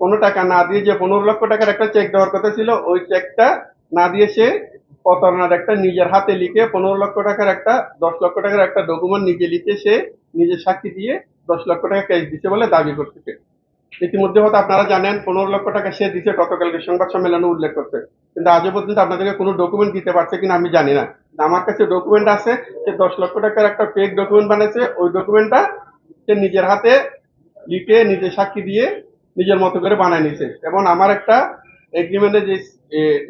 কোনো টাকা না দিয়ে যে পনেরো লক্ষ টাকার একটা চেক দেওয়ার কথা ছিল, ওই চেকটা না দিয়ে সে প্রতারণার একটা নিজের হাতে লিখে পনেরো লক্ষ টাকার একটা, দশ লক্ষ টাকার একটা ডকুমেন্ট নিজে লিখে সে নিজের সাক্ষী দিয়ে দশ লক্ষ টাকা ক্যাশ দিচ্ছে বলে দাবি করতেছে ইতিমধ্যে হয়তো আপনারা জানেন, পনেরো লক্ষ টাকা সে দিচ্ছে গতকালকে সংবাদ সম্মেলনে উল্লেখ করতে কিন্তু আজও পর্যন্ত আপনাদেরকে কোনো ডকুমেন্ট দিতে পারছে কিনা আমি জানি না। আমার কাছে ডকুমেন্ট আছে, সে দশ লক্ষ টাকার একটা ফেক ডকুমেন্ট বানাইছে ওই ডকুমেন্টটা সে নিজের হাতে লিখে নিজের সাক্ষী দিয়ে নিজের মতো করে বানায় নিছে। এবং আমার একটা এগ্রিমেন্টে যে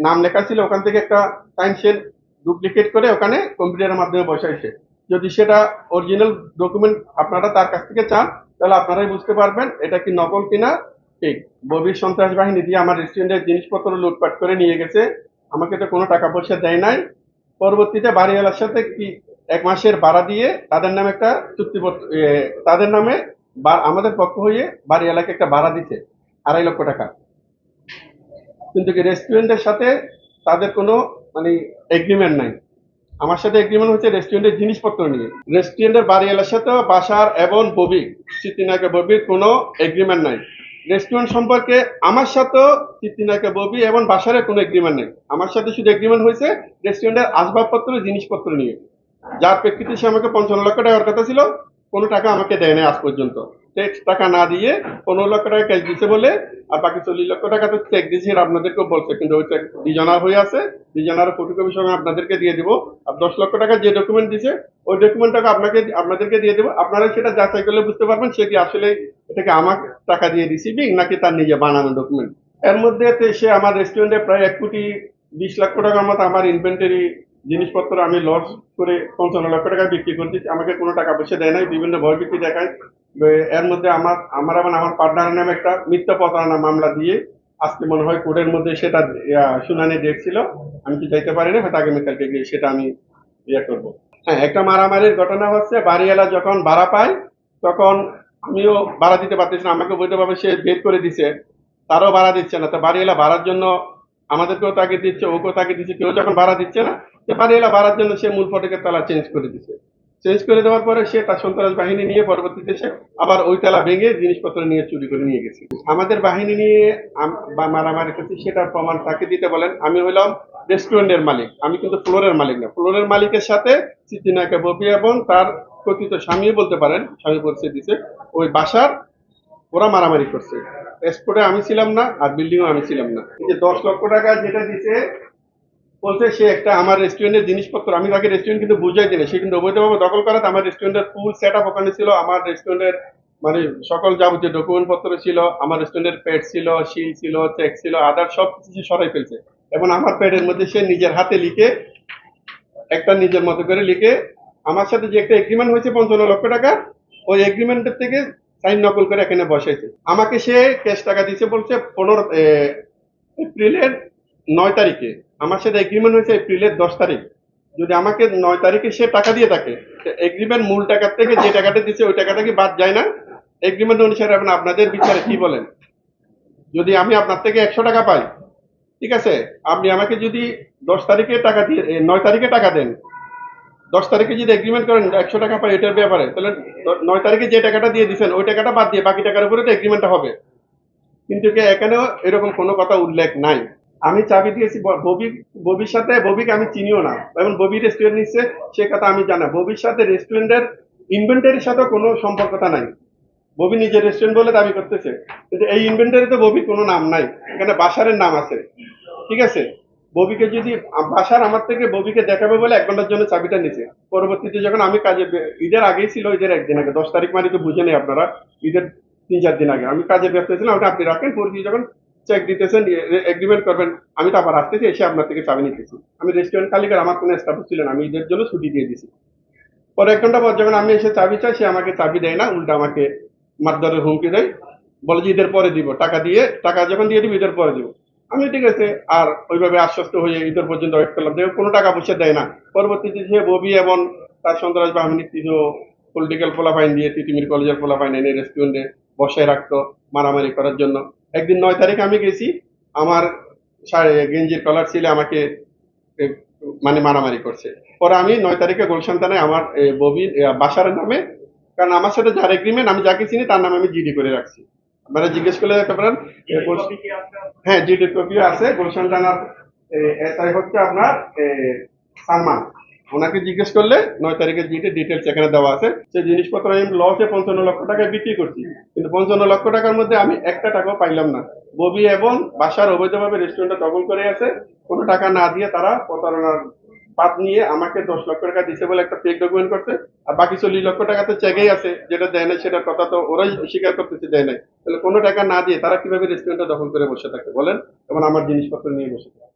নাম লেখা ছিল, ওখান থেকে একটা সাইনশিট ডুপ্লিকেট করে ওখানে কম্পিউটারের মাধ্যমে বসাইছে। যদি সেটা অরিজিনাল ডকুমেন্ট আপনারা তার কাছ থেকে চান, তাহলে আপনারাই বুঝতে পারবেন এটা কি নকল কিনা ঠিক। ববির সন্ত্রাস বাহিনী দিয়ে আমার রেস্টুরেন্টের জিনিসপত্র লুটপাট করে নিয়ে গেছে। আমাকে তো কোনো টাকা পয়সা দেয় নাই। পরবর্তীতে বাড়িওয়ালার সাথে কি এক মাসের ভাড়া দিয়ে তাদের নামে একটা চুক্তিপত্র তাদের নামে আমাদের পক্ষ হয়ে বাড়িওয়ালাকে একটা ভাড়া দিছে আড়াই লক্ষ টাকা। কিন্তু কি রেস্টুরেন্টের সাথে তাদের কোনো মানে এগ্রিমেন্ট নাই। আমার সাথে এগ্রিমেন্ট হচ্ছে রেস্টুরেন্টের জিনিসপত্র নিয়ে। রেস্টুরেন্টের বাড়িওয়ালার সাথে বাসার এবং ববি চিত্তিনাকে ববির কোনো এগ্রিমেন্ট নাই। রেস্টুরেন্ট সম্পর্কে আমার সাথেও চিত্তিনাকে ববি এবং বাসারের কোনো এগ্রিমেন্ট নেই। আমার সাথে শুধু এগ্রিমেন্ট হয়েছে রেস্টুরেন্টের আসবাবপত্র, জিনিসপত্র নিয়ে। যার প্রেক্ষিতে সে আমাকে পঞ্চান্ন লক্ষ টাকার কথা ছিল কোনো টাকা আমাকে দেয় নাই আজ পর্যন্ত। চেক টাকা না দিয়ে পনেরো লক্ষ টাকা ক্যাশ দিছে বলে, আর বাকি চল্লিশ লক্ষ টাকা তো চেক দিয়েছি আপনাদেরকেও বলছে, কিন্তু ওই চেক ডিজনার হয়ে আছে। ডিজনার ফটোকপি সঙ্গে আপনাদেরকে দিয়ে দিব। আর দশ লক্ষ টাকা যে ডকুমেন্ট দিছে, ওই ডকুমেন্টটাকে আপনাকে, আপনাদেরকে দিয়ে দেবো। আপনারা সেটা যাচাই করলে বুঝতে পারবেন সে কি আসলে এটাকে আমার টাকা দিয়ে রিসিভিং নাকি তার নিজে বানানো ডকুমেন্ট এর মধ্যে সে আমার রেস্টুরেন্টে প্রায় এক কোটি বিশ লক্ষ টাকার মতো আমার ইনভেন্টারি জিনিসপত্র আমি লস করে পঞ্চান্ন লক্ষ টাকা বিক্রি করছি। আমাকে কোনো টাকা পয়সা দেয় নাই, বিভিন্ন ভয় বিক্রি দেখায়। এর মধ্যে আমার আমার এবং আমার পার্টনারের নামে একটা মিথ্যা প্রতারণা মামলা দিয়ে আজকে মনে হয় কোর্টের মধ্যে সেটা শুনানি ডেট ছিল আমি কি যাইতে পারি না? হয়তো আগামীকালকে গিয়ে সেটা আমি ইয়ে করব। হ্যাঁ একটা মারামারির ঘটনা হচ্ছে, বাড়িওয়ালা যখন ভাড়া পায়, তখন আমিও ভাড়া দিতে পারতেছি না। আমাকে বৈধভাবে সে বের করে দিছে। তারও ভাড়া দিচ্ছে না। তো বাড়িওয়ালা ভাড়ার জন্য আমাদেরকেও তাকে দিচ্ছে, ওকেও তাকে দিচ্ছে, কেউ যখন ভাড়া দিচ্ছে না তো বাড়িওয়ালা ভাড়ার জন্য সে মূল ফটকের তালা চেঞ্জ করে দিচ্ছে চেঞ্জ করে দেওয়ার পরে সে তার সন্ত্রাস বাহিনী নিয়ে পরবর্তীতে সে আবার ওই তালা ভেঙে জিনিসপত্র নিয়ে চুরি করে নিয়ে গেছে। আমাদের বাহিনী নিয়ে মারামারি করছি, সেটার প্রমাণ তাকে দিতে বলেন, আমি হইলাম রেস্টুরেন্টের মালিক। আমি কিন্তু ফ্লোরের মালিক না। ফ্লোরের মালিকের সাথে চিত্তিনাকে বপি এবং তার কথিত স্বামী বলতে পারেন, স্বামী পরিচয় দিছে। ওই বাসার ওরা মারামারি করছে। এক্সপোর্টে আমি ছিলাম না, আর বিল্ডিংও আমি ছিলাম না। এই যে দশ লক্ষ টাকা যেটা দিছে, বলছে সে একটা আমার রেস্টুরেন্টের জিনিসপত্র। আমি তাকে রেস্টুরেন্ট কিন্তু বুঝাই দিলে সে কিন্তু অবৈধভাবে দখল করাতে আমার রেস্টুরেন্টের ফুল সেট আপ ওখানে ছিল। আমার রেস্টুরেন্টের মানে সকল যাবতীয় ডকুমেন্ট পত্র ছিল, আমার রেস্টুরেন্টের পেড ছিল শিল ছিল চেক ছিল আদার সব কিছু সরাই ফেলছে। এবং আমার পেডের মধ্যে সে নিজের হাতে লিখে, একটা নিজের মতো করে লিখে, আমার সাথে যে একটা এগ্রিমেন্ট হয়েছে পঞ্চান্ন লক্ষ টাকা ওই এগ্রিমেন্টের থেকে সাইন নকল করে এখানে বসাইছে। আমাকে সে ক্যাশ টাকা দিয়েছে বলছে, পনেরো এপ্রিলের নয় তারিখে। আমার সাথে এগ্রিমেন্ট হয়েছে এপ্রিলের দশ তারিখ। যদি আমাকে নয় তারিখে সে টাকা দিয়ে থাকে এগ্রিমেন্ট মূল টাকার থেকে যে টাকাটা দিচ্ছে ওই টাকাটা কি বাদ যায় না? এগ্রিমেন্ট অনুসারে এখন আপনাদের বিচারে কি বলেন? যদি আমি আপনার থেকে একশো টাকা পাই, ঠিক আছে? আপনি আমাকে যদি দশ তারিখে টাকা দিয়ে নয় তারিখে টাকা দেন দশ তারিখে যদি এগ্রিমেন্ট করেন, একশো টাকা পাই এটার ব্যাপারে, তাহলে নয় তারিখে যে টাকাটা দিয়ে দিচ্ছেন ওই টাকাটা বাদ দিয়ে বাকি টাকার উপরে তো এগ্রিমেন্টটা হবে। কিন্তু এখানেও এরকম কোনো কথা উল্লেখ নাই। আমি চাবি দিয়েছি ববি, ববির সাথে, ববিকে আমি চিনিও না। এবং ববি রেস্টুরেন্ট নিচ্ছে, সে কথা আমি জানা ববির সাথে রেস্টুরেন্টের ইনভেন্টারির সাথে কোনো সম্পর্কতা নাই। ববি নিজের রেস্টুরেন্ট বলে দাবি করতেছে। কিন্তু এই ইনভেন্টারিতে ববির কোনো নাম নাই। এখানে বাসারের নাম আছে। ঠিক আছে? ববিকে যদি বাসার আমার থেকে ববিকে দেখাবে বলে এক ঘণ্টার জন্য চাবিটা নিছে। পরবর্তীতে যখন আমি কাজে ঈদের আগেই ছিল, ঈদের একদিন আগে, দশ তারিখ মানে তো বুঝে নেই আপনারা, ঈদের তিন চার দিন আগে। আমি কাজে ব্যস্ত ছিলাম, ওটা আপনি রাখেন পরবর্তী যখন চেক দিতেছেন এগ্রিমেন্ট করবেন, আমি তো আবার আসতেছি, এসে আপনার থেকে চাবি নিতেছি। আমি রেস্টুরেন্ট খালি করে আমার কোনো স্টাফ ছিল না, আমি ঈদের জন্য ছুটি দিয়ে দিছি। পরে এক ঘণ্টা পর যখন আমি এসে চাবি চাই, সে আমাকে চাবি দেয় না, উল্টা আমাকে মারধরের হুমকি দেয়। বলে যে ঈদের পরে দিব, টাকা দিয়ে, টাকা যখন দিয়ে দিব, ঈদের পরে দিব। আমি ঠিক আছে, আর ওইভাবে আশ্বস্ত হয়ে ঈদের পর্যন্ত ওয়েট করলাম। যে কোনো টাকা পয়সা দেয় না। পরবর্তীতে সে ববি এবং তার সন্ত্রাস বাহিনী কিছু পলিটিক্যাল পোলাপাইন দিয়ে তিতিমির কলেজের পোলাপাইন এনে রেস্টুরেন্টে বসায় রাখতো মারামারি করার জন্য। একদিন নয় তারিখে আমি গেছি, আমার গেঞ্জির কলার ছিলে, আমাকে মানে মারামারি করছে। পরে আমি নয় তারিখে গুলশান থানায় আমার ববি বাসার নামে, কারণ আমার সাথে যার এগ্রিমেন্ট আমি যাকে চিনি তার নামে আমি জিডি করে রাখছি। মানে জিজ্ঞেস করলে দেখতে পারেন। হ্যাঁ জিডি কপিও আছে। গুলশান থানার এসআই হচ্ছে আপনার সালমান। ওনাকে জিজ্ঞেস করলে নয় তারিখে জিডি ডিটেলস এখানে দেওয়া আছে। সেই জিনিসপত্র আমি লসে পঞ্চান্ন লক্ষ টাকায় বিক্রি করছি। কিন্তু পঞ্চান্ন লক্ষ টাকার মধ্যে আমি একটা টাকাও পাইলাম না। ববি এবং বাসার অবৈধভাবে রেস্টুরেন্টটা দখল করে আছে। কোনো টাকা না দিয়ে তারা প্রতারণার বাদ নিয়ে আমাকে দশ লক্ষ টাকা দিছে বলে একটা ফেক ডকুমেন্ট করছে। আর বাকি চল্লিশ লক্ষ টাকা তো চেকেই আছে। যেটা দেয় নাই সেটার কথা তো ওরাই স্বীকার করতেছে দেয় নাই। তাহলে কোনো টাকা না দিয়ে তারা কীভাবে রেস্টুরেন্টটা দখল করে বসে থাকে? বলেন, এবং আমার জিনিসপত্র নিয়ে বসে থাকে।